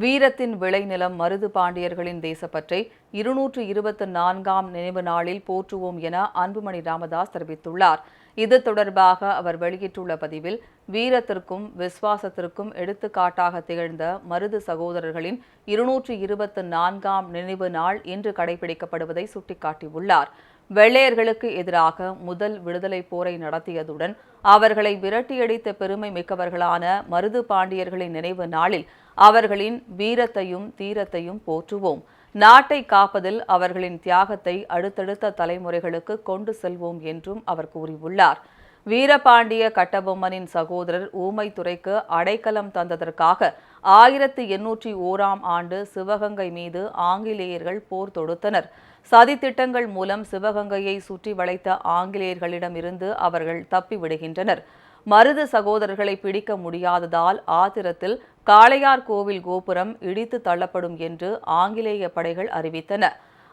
வீரத்தின் விளைநிலம் மருது பாண்டியர்களின் தேசப்பற்றை இருநூற்று இருபத்தி நான்காம் நினைவு நாளில் போற்றுவோம் என அன்புமணி ராமதாஸ் தெரிவித்துள்ளார். இது தொடர்பாக அவர் வெளியிட்டுள்ள பதிவில் வீரத்திற்கும் விசுவாசத்திற்கும் எடுத்துக்காட்டாக திகழ்ந்த மருது சகோதரர்களின் இருநூற்று இருபத்தி நான்காம் நினைவு நாள் இன்று கடைபிடிக்கப்படுவதை சுட்டிக்காட்டியுள்ளார். வெள்ளையர்களுக்கு எதிராக முதல் விடுதலை போரை நடத்தியதுடன் அவர்களை விரட்டியடித்த பெருமை மிக்கவர்களான மருது பாண்டியர்களின் நினைவு நாளில் அவர்களின் வீரத்தையும் தீரத்தையும் போற்றுவோம். நாட்டை காப்பதில் அவர்களின் தியாகத்தை அடுத்தடுத்த தலைமுறைகளுக்கு கொண்டு செல்வோம் என்றும் அவர் கூறியுள்ளார். வீரபாண்டிய கட்டபொம்மனின் சகோதரர் ஊமைத்துறைக்கு அடைக்கலம் தந்ததற்காக ஆயிரத்து எண்ணூற்றி ஓராம் ஆண்டு சிவகங்கை மீது ஆங்கிலேயர்கள் போர் தொடுத்தனர். சதித்திட்டங்கள் மூலம் சிவகங்கையை சுற்றி வளைத்த ஆங்கிலேயர்களிடமிருந்து அவர்கள் தப்பிவிடுகின்றனர். மருது சகோதரர்களை பிடிக்க முடியாததால் ஆத்திரத்தில் காளையார் கோவில் கோபுரம் இடித்து தள்ளப்படும் என்று ஆங்கிலேய படைகள் அறிவித்தன.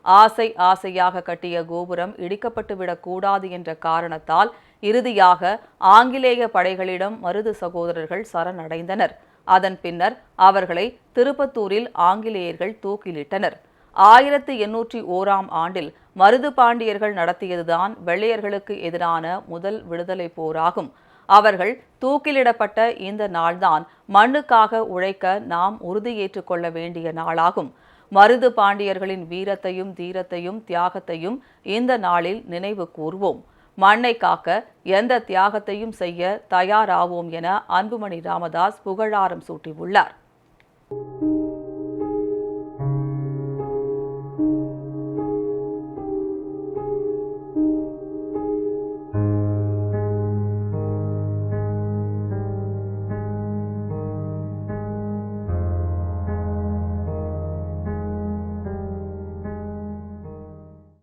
ஆசை ஆசையாக கட்டிய கோபுரம் இடிக்கப்பட்டுவிடக் கூடாது என்ற காரணத்தால் இறுதியாக ஆங்கிலேய படைகளிடம் மருது சகோதரர்கள் சரணடைந்தனர். அதன் பின்னர் அவர்களை திருப்பத்தூரில் ஆங்கிலேயர்கள் தூக்கிலிட்டனர். ஆயிரத்து எண்ணூற்றி ஓராம் ஆண்டில் மருது பாண்டியர்கள் நடத்தியதுதான் வெள்ளையர்களுக்கு எதிரான முதல் விடுதலை போராகும். அவர்கள் தூக்கிலிடப்பட்ட இந்த நாள்தான் மண்ணுக்காக உழைக்க நாம் உறுதியேற்றுக் கொள்ள வேண்டிய நாளாகும். மருது பாண்டியர்களின் வீரத்தையும் தீரத்தையும் தியாகத்தையும் இந்த நாளில் நினைவு கூர்வோம். மண்ணை காக்க எந்த தியாகத்தையும் செய்ய தயாராவோம் என அன்புமணி ராமதாஸ் புகழாரம் சூட்டியுள்ளார்.